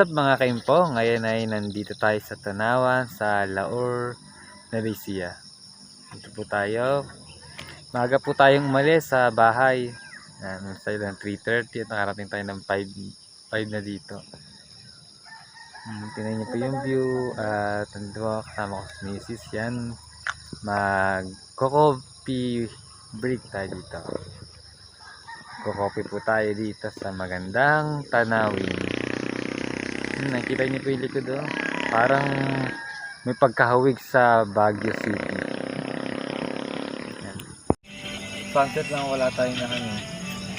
What's up mga kaimpo? Ngayon ay nandito tayo sa Tanawan, sa Laur, Navesia. Dito po tayo. Maaga po tayong umalis sa bahay. Yan, sa ng 3.30 at nakarating tayo ng 5, 5 na dito. Hmm, tingnan niyo po yung view at nandito kasama ko si Mrs. Yan. Mag-coffee break tayo dito. Kukopi po tayo dito sa magandang tanawin. Hmm, nakita niyo po yung likod oh. Parang may pagkahawig sa Baguio City. Yan. Sunset lang wala tayong na ano.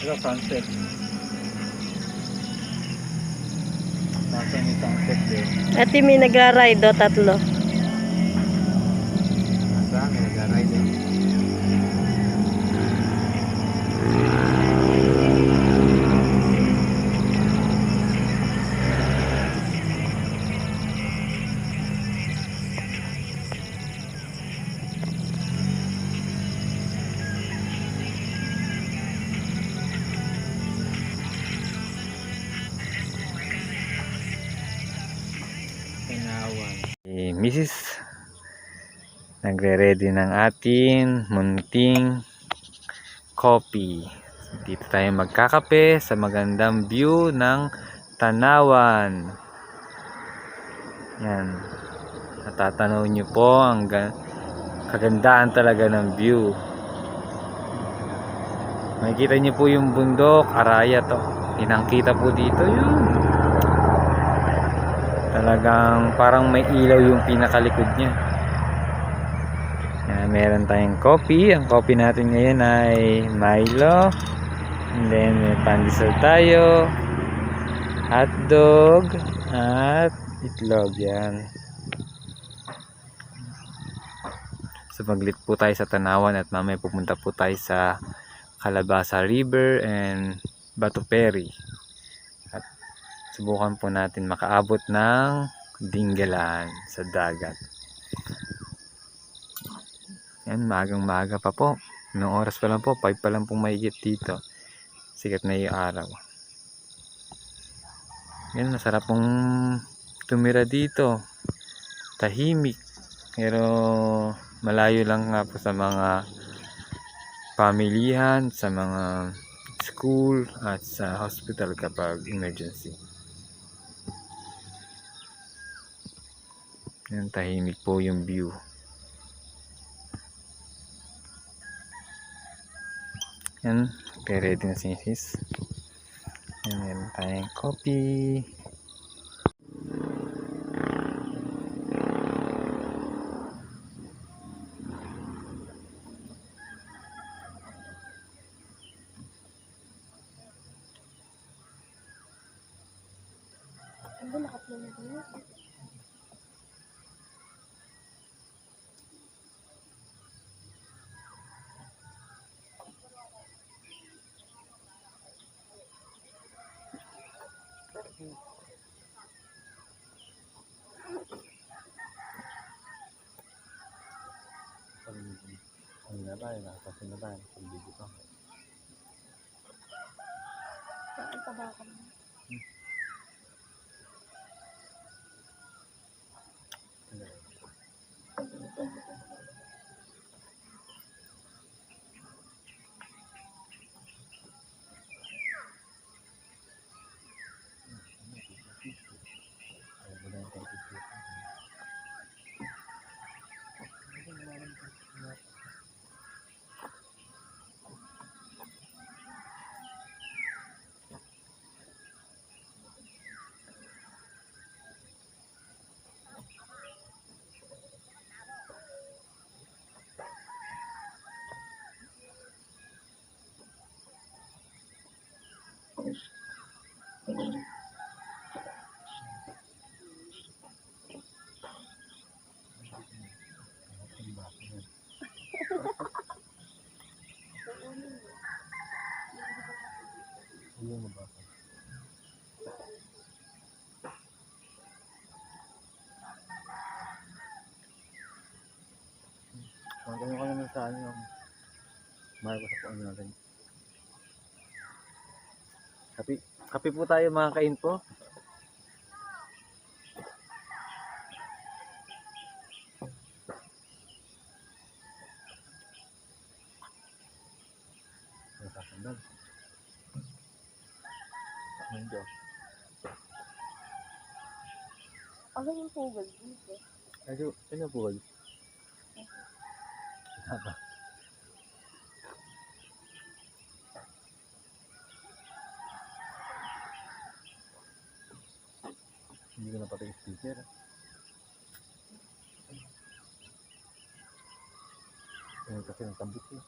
Ito sunset. Nasa may sunset din. At may nagra-ride o tatlo. Si Mrs. Nagre-ready ng atin munting coffee. Dito tayo magkakape sa magandang view ng Tanawan. Yan. Natatanaw nyo po ang ga- kagandaan talaga ng view. Makikita nyo po yung bundok, araya to. Inangkita po dito yun. Talagang parang may ilaw yung pinakalikod niya. Yan, meron tayong coffee. Ang coffee natin ngayon ay Milo. And then may pandesal tayo. Hotdog. At itlog yan. So maglit po tayo sa Tanawan at mamaya pupunta po tayo sa Calabasa River and Bato Ferry. Subukan po natin makaabot ng Dinggalan sa dagat. Yan, magang maga pa po. Noong oras pa lang po, 5 pa lang pong mahigit dito. Sikat na yung araw. Yan, masarap pong tumira dito. Tahimik. Pero malayo lang nga po sa mga pamilihan, sa mga school at sa hospital kapag emergency. Yan, tahimik po yung view. Yan, ready na si sis. Yan, meron tayong coffee. Ayun na ba? Magkano ka naman sa ano? Mahal ko sa ano natin. Kape po tayo mga kainpo. Nakasandal. Ano yung pugal dito? Ano, ano pugal? Ano ba? pati speaker. Ayun kasi ng kabit eh.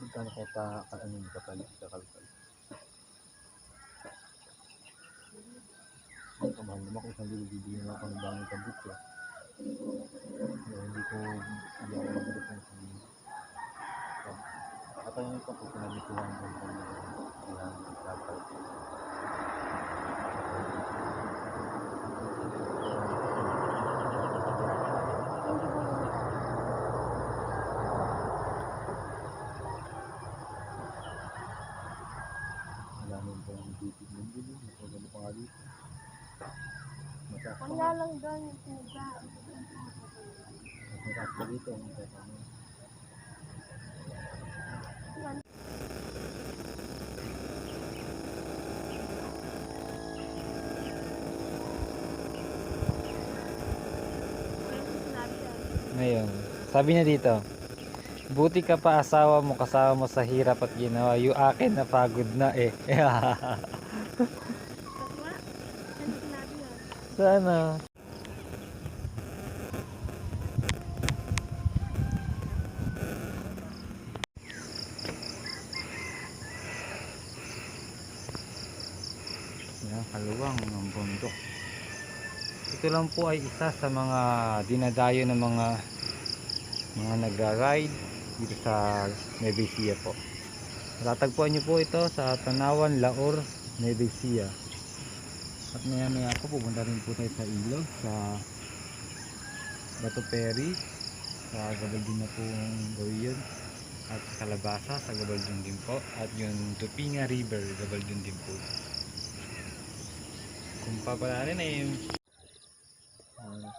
Magkano ko pa ano yung kapal sa kalkal? Ang kamahal naman kung isang libo bibigyan ako ng bagong kabit eh. Kaya hindi ko hindi ako magulit ng isang libo. At ayun ko po pinabituhan ko po ng dito. Pa nga. lang doon yung pugad. Mataas pa dito. Mataas pa nga. Ngayon, sabi niya dito, buti ka pa asawa mo, kasama mo sa hirap at ginawa. Yung akin na pagod na eh. Sana. Yan, kaluwang ng bundok. Ito lang po ay isa sa mga dinadayo ng mga mga nagra-ride dito sa Nevesia po. Matatagpuan niyo po ito sa Tanawan, Laor, Nevesia. At maya maya po pupunta rin po tayo sa ilog sa Bato Perry sa Gabaldon na po gawin yun at sa Kalabasa sa Gabaldon din po at yung Tupinga River Gabaldon din po kung papalarin ay yung ah,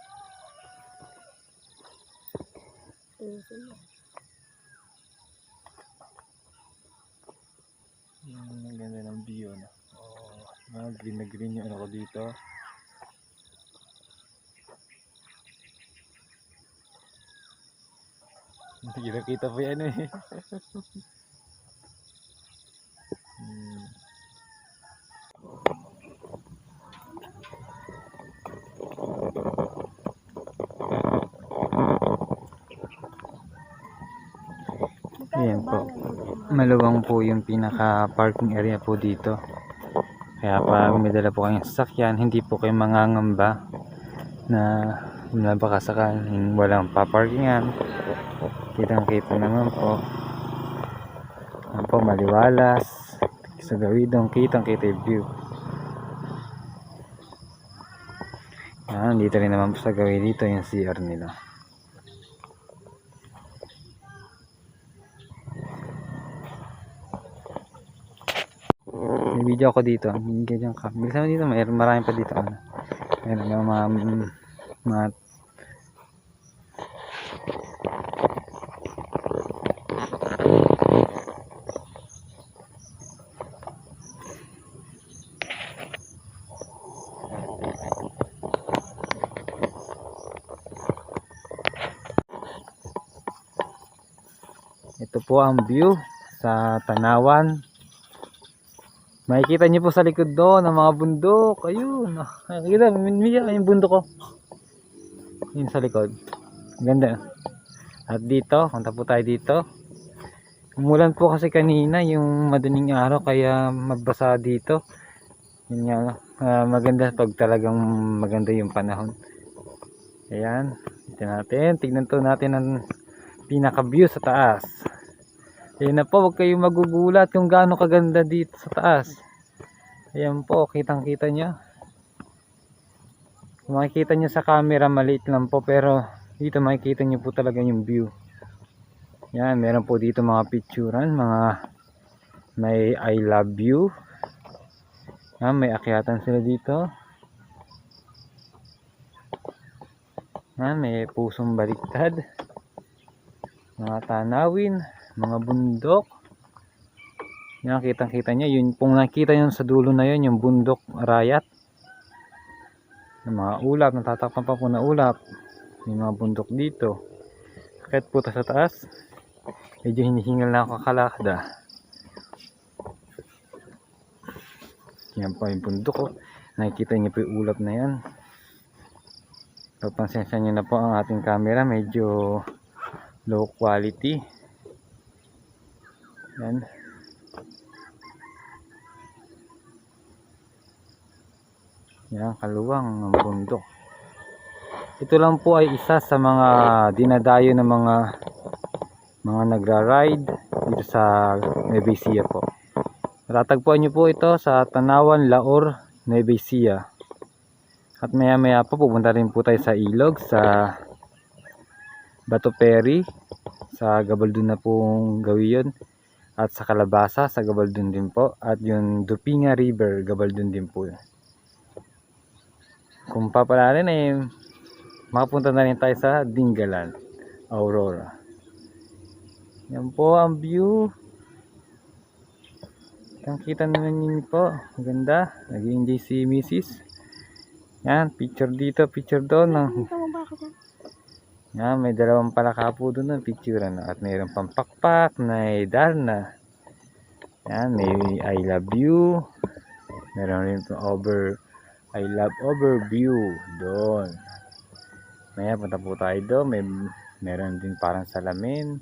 yung ang ganda ng view no? oh, mga green na green yung ano ko dito Kita kita po yan eh. hmm. Ayan po. Maluwang po yung pinaka parking area po dito. Kaya pag may dala po kayong sasakyan, hindi po kayo mangangamba na na baka sakaling walang paparkingan. Kitang kita naman po. Ayan po, maliwalas. Sa gawidong, kitang kita yung view. Yan, dito rin naman po sa gawin dito yung CR nila. May video ako dito. Ganyan ka. Bilisan mo dito. May marami pa dito. Ano. Ayan, mga, mga, mga Ito po ang view sa Tanawan. Makikita niyo po sa likod doon ang mga bundok. Ayun. Nakikita, minmiya yung bundok ko. Yun sa likod. Ganda. At dito, punta po tayo dito. Umulan po kasi kanina yung madaling araw kaya magbasa dito. Yun nga, ah, maganda pag talagang maganda yung panahon. Ayan. Ito natin. Tignan to natin ang pinaka view sa taas. Ayan na po, huwag kayong magugulat kung gaano kaganda dito sa taas. Ayan po, kitang kita nyo. Makikita nyo sa camera, maliit lang po, pero dito makikita nyo po talaga yung view. Yan, meron po dito mga picturean, mga may I love you. Yan, may akyatan sila dito. Yan, may pusong baliktad. mga tanawin, mga bundok. Yan, kitang-kita nyo. Yun pong nakita nyo sa dulo na yun, yung bundok rayat. Yung mga ulap, natatakpan pa po na ulap. May mga bundok dito. Kahit po ta sa taas, medyo hinihingal na ako kakalakda. Yan po yung bundok oh. Nakikita niyo po yung ulap na yan. Papansensya niyo na po ang ating camera, medyo low quality. Yan. Yan, kaluwang ng bundok. Ito lang po ay isa sa mga dinadayo ng mga mga nagra-ride dito sa Nueva Ecija po. Matatagpuan nyo po ito sa Tanawan, Laor, Nueva Ecija. At maya maya po pupunta rin po tayo sa Ilog, sa Bato Peri, sa Gabaldon na pong gawin yun. At sa Kalabasa, sa Gabaldon din po. At yung Dupinga River, Gabaldon din po. Kung papalarin eh, makapunta na rin tayo sa Dingalan, Aurora. Yan po ang view. Ang kita naman yun po. Maganda. Nag-enjoy si Mrs. Yan, picture dito, picture doon. Ng, Yan, may dalawang palaka po doon ng picture. Ano? At mayroon pang pakpak na Darna. Yan, may I love you. Meron rin po over I love overview doon. Maya punta po tayo doon. May meron din parang salamin.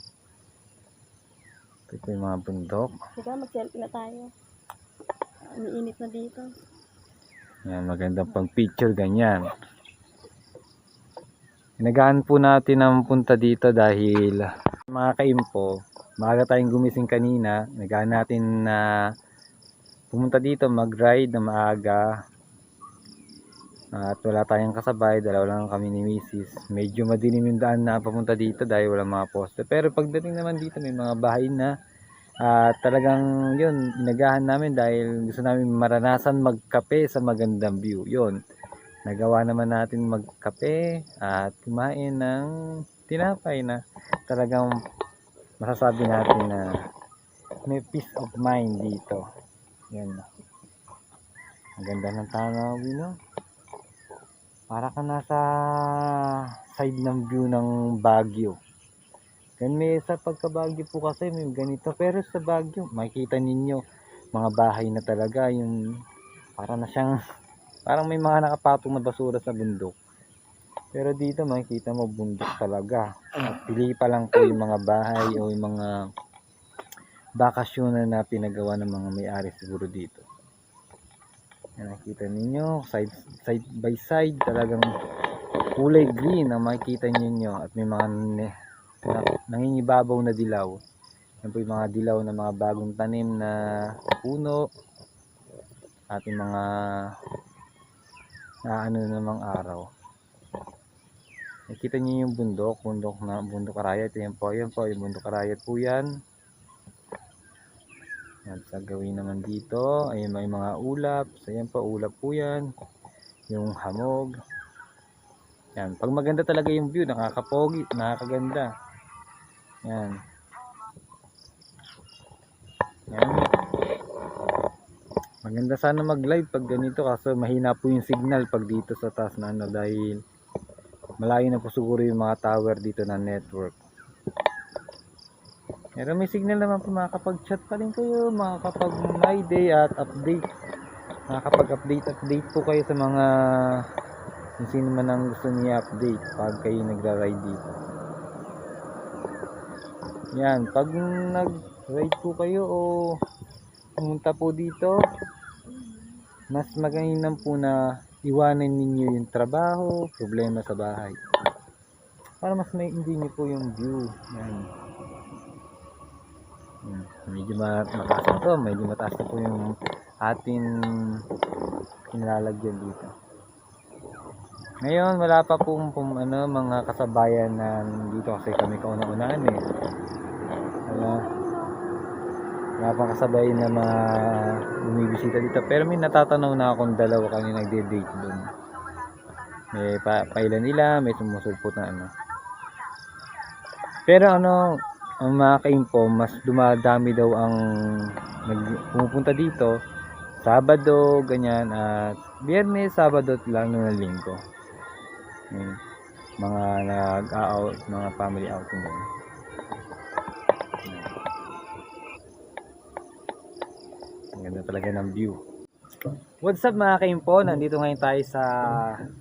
Ito yung mga bundok. Sige, mag-selfie na tayo. Umiinit na dito. Yan, magandang pang picture ganyan. Inagaan po natin ang punta dito dahil mga kaimpo, maaga tayong gumising kanina. Nagaan natin na pumunta dito mag-ride na maaga. At wala tayong kasabay, dalawa lang kami ni Mrs. Medyo madilim yung daan na papunta dito dahil wala mga poste. Pero pagdating naman dito may mga bahay na at talagang yun, inagahan namin dahil gusto namin maranasan magkape sa magandang view. Yun, nagawa naman natin magkape at kumain ng tinapay na talagang masasabi natin na may peace of mind dito. Yan. Ang ganda ng tanawin, no? Para ka nasa side ng view ng Baguio. Yan may sa pagka-Baguio po kasi may ganito. Pero sa Baguio, makikita ninyo mga bahay na talaga yung para na siyang parang may mga nakapatong na basura sa bundok. Pero dito makikita mo bundok talaga. At pili pa lang po yung mga bahay o yung mga bakasyonan na pinagawa ng mga may-ari siguro dito. Yan nakikita ninyo, side, side by side talagang kulay green ang makikita ninyo at may mga na, nangingibabaw na dilaw. Yan po yung mga dilaw na mga bagong tanim na puno at yung mga na ano namang araw. Nakikita niyo yung bundok, bundok na bundok karayat. Yan po, yan po, yung bundok karayat po yan. Yan, sa gawin naman dito, ay may mga ulap. So yan po, ulap po yan. Yung hamog. Yan, pag maganda talaga yung view, nakakapogi, nakakaganda. Yan. Maganda sana mag-live pag ganito kaso mahina po yung signal pag dito sa taas na ano dahil malayo na po siguro yung mga tower dito na network. Pero may signal naman po makakapag-chat pa rin kayo, makakapag my day at update. Makakapag-update update po kayo sa mga kung sino man ang gusto niya update pag kayo nagra-ride dito. Yan, pag nag-ride po kayo o pumunta po dito, mas maganinam po na iwanan ninyo yung trabaho, problema sa bahay. Para mas may hindi niyo po yung view. Yan. Yan. Medyo ma- mataas na to, medyo mataas na po yung atin kinalalagyan dito. Ngayon, wala pa pong pum, ano, mga kasabayan na dito kasi kami kauna-unaan eh. Wala. Wala pang kasabay na mga bumibisita dito. Pero may natatanaw na akong dalawa kami nagde-date doon. May pa pailan nila, may sumusulpot na ano. Pero ano, ang mga ka-info, mas dumadami daw ang nag, pumupunta dito. Sabado, ganyan, at biyernes, sabado lang ng linggo. Mga nag-out, mga family outing yun. Ganda talaga ng view. What's up mga ka-info? Nandito ngayon tayo sa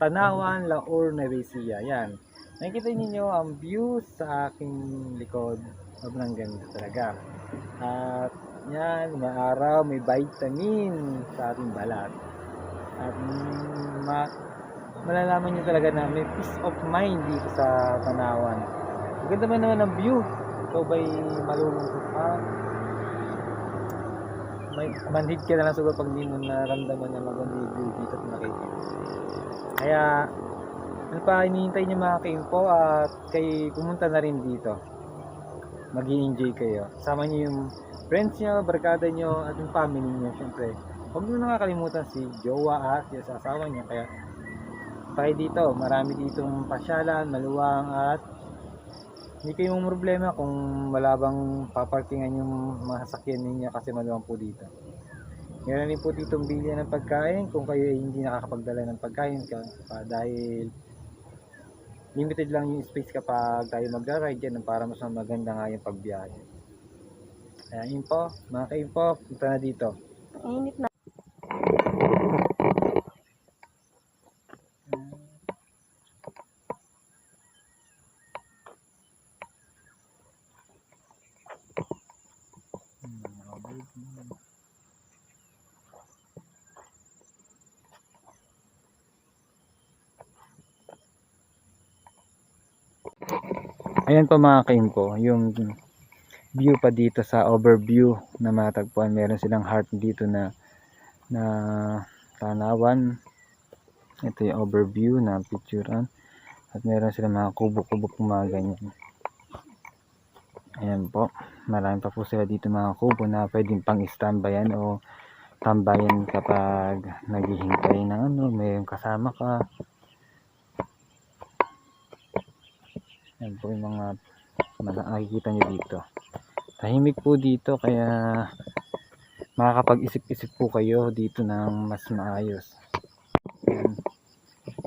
Tanawan, Laur, Nueva Ecija. Yan. Nakikita ninyo ang view sa aking likod. Sobrang ganda talaga. At yan, maaraw, may vitamin sa ating balat. At mm, ma malalaman nyo talaga na may peace of mind dito sa Tanawan. Ang ganda man naman ng view. Ikaw ba'y malulungkot pa? May manhid ka na lang siguro pag di mo naramdaman na magandang view dito at nakikita. Kaya ano pa hinihintay niyo mga ka-info at kay pumunta na rin dito. mag enjoy kayo. Sama niyo yung friends niyo, barkada niyo at yung family niyo syempre. Huwag niyo nakakalimutan si jowa at yung asawa niya. Kaya tayo dito, marami ditong pasyalan, maluwang at hindi kayong problema kung wala bang paparkingan yung mga sasakyan ninyo kasi maluwang po dito. Meron din po ditong bilya ng pagkain kung kayo ay hindi nakakapagdala ng pagkain ka, dahil limited lang yung space kapag tayo magra-ride para mas maganda nga yung pagbiyahe. Kaya info, mga ka-info, punta na dito. Init na. Ayan po mga ka-info, yung view pa dito sa overview na matagpuan. Meron silang heart dito na na tanawan. Ito yung overview na picturean. At meron silang mga kubo-kubo po mga ganyan. Ayan po. Marami pa po sila dito mga kubo na pwedeng pang standbyan o tambayan kapag naghihintay ng ano, may kasama ka. Yan po yung mga nakikita nyo dito. Tahimik po dito kaya makakapag-isip-isip po kayo dito ng mas maayos.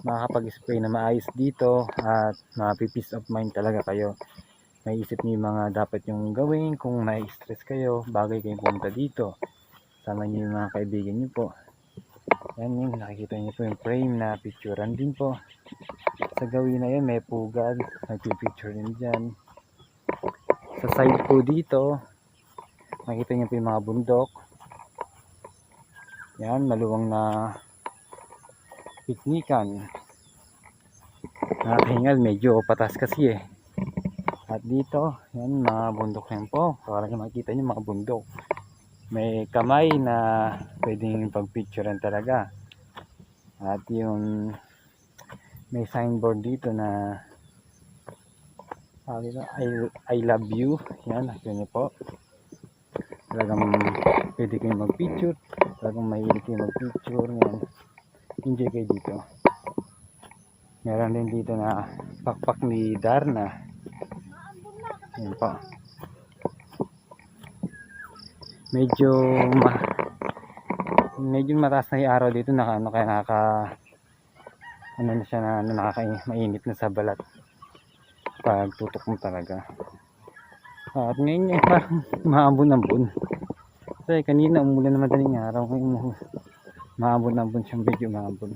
Makakapag-isip kayo na maayos dito at mapi-peace of mind talaga kayo. May isip niyo mga dapat yung gawin kung na-stress kayo, bagay kayong pumunta dito. Sama niyo mga kaibigan niyo po. Yan yun, nakikita niyo po yung frame na picturean din po sa gawin na yun may pugad nagpipicture din dyan. Sa side po dito nakita niyo po yung mga bundok. Yan maluwang na piknikan. Nakahingal medyo patas kasi eh. At dito yan mga bundok yan po. Para makita niyo mga bundok. May kamay na pwedeng pagpicturean talaga. At yung may signboard dito na sabi na, I, I love you. Yan yun niyo po. Talagang pwede kayong mag picture talagang mahilig kayong mag picture yan. Enjoy kayo dito. Meron din dito na pakpak ni Darna. Yan po. Medyo ma medyo mataas na yung araw dito. Naka ano kaya naka ano na siya na ano, nakaka mainit na sa balat. Pag tutok mo talaga. At ngayon eh parang maambon-ambon kasi kanina umulan na madaling araw. Ngayon maambon-ambon siyang video maambon.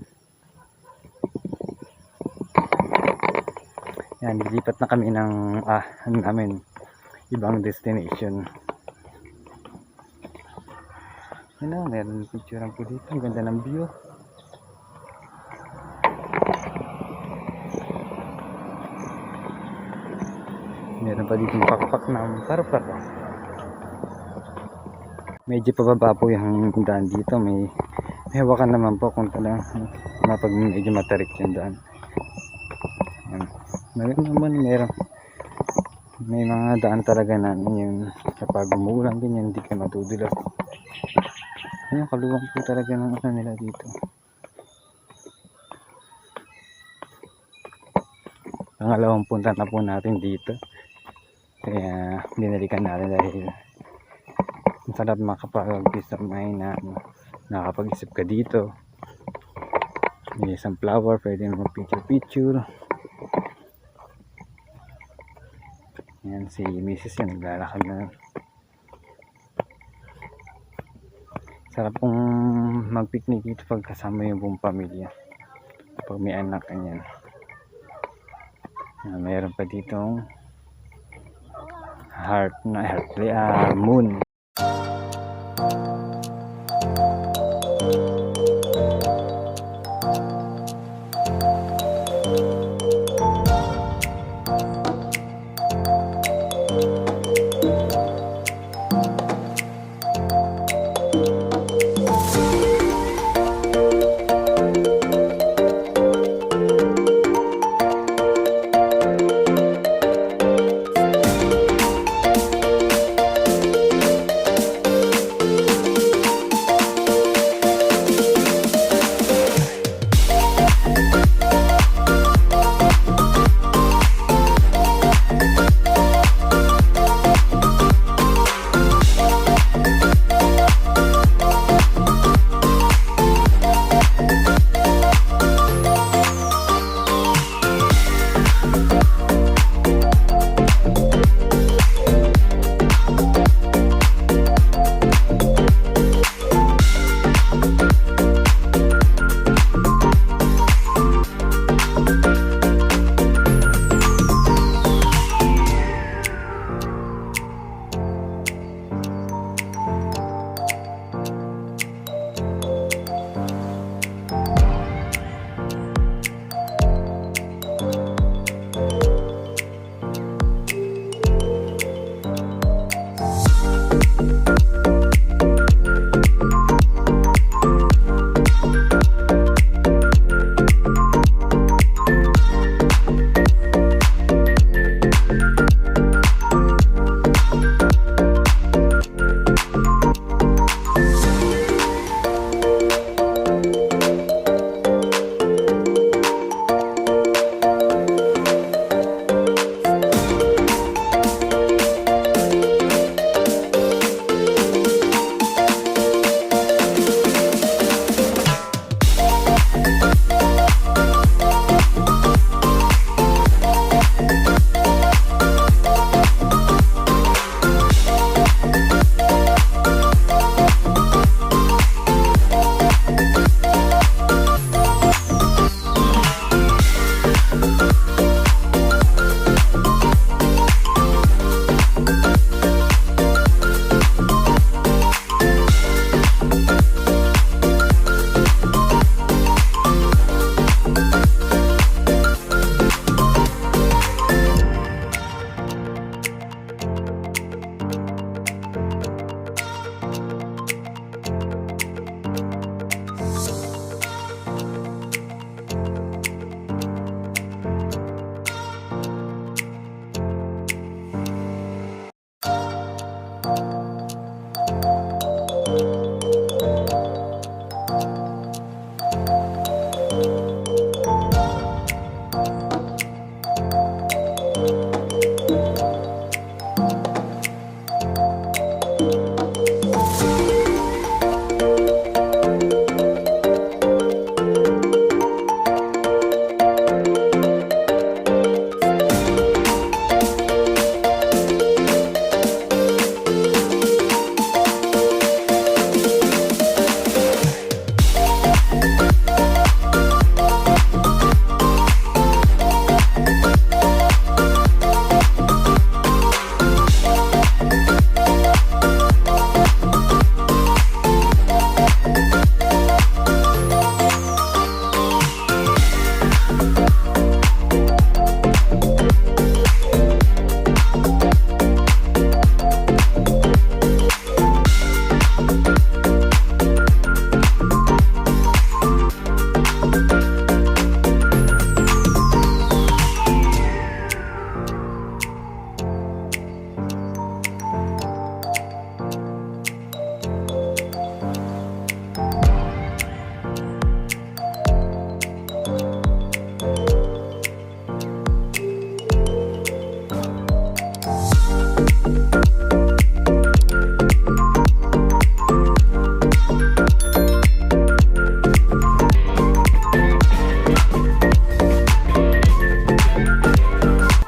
Yan lilipat na kami ng ah ano namin ibang destination. Ano meron picture po dito ang ganda ng view meron pa dito pakpak ng paru-paro medyo pababa po yung daan dito. May may hawakan naman po kung talagang mapag medyo matarik yung daan. Meron naman meron. May mga daan talaga na yung kapag umuulan ganyan hindi ka matudulas. Ayun kaluwang po talaga ng ano nila dito. Pangalawang punta na po natin dito Kaya binalikan natin dahil sarap makapag-peace of mind na nakapag-isip ka dito. May isang flower, pwede mo picture-picture. Yan si Mrs. yan, naglalakad na. Sarap kung mag-picnic dito pag kasama yung buong pamilya. Pag may anak, ganyan. Ah, mayroon pa ditong heart na heart, ah, moon.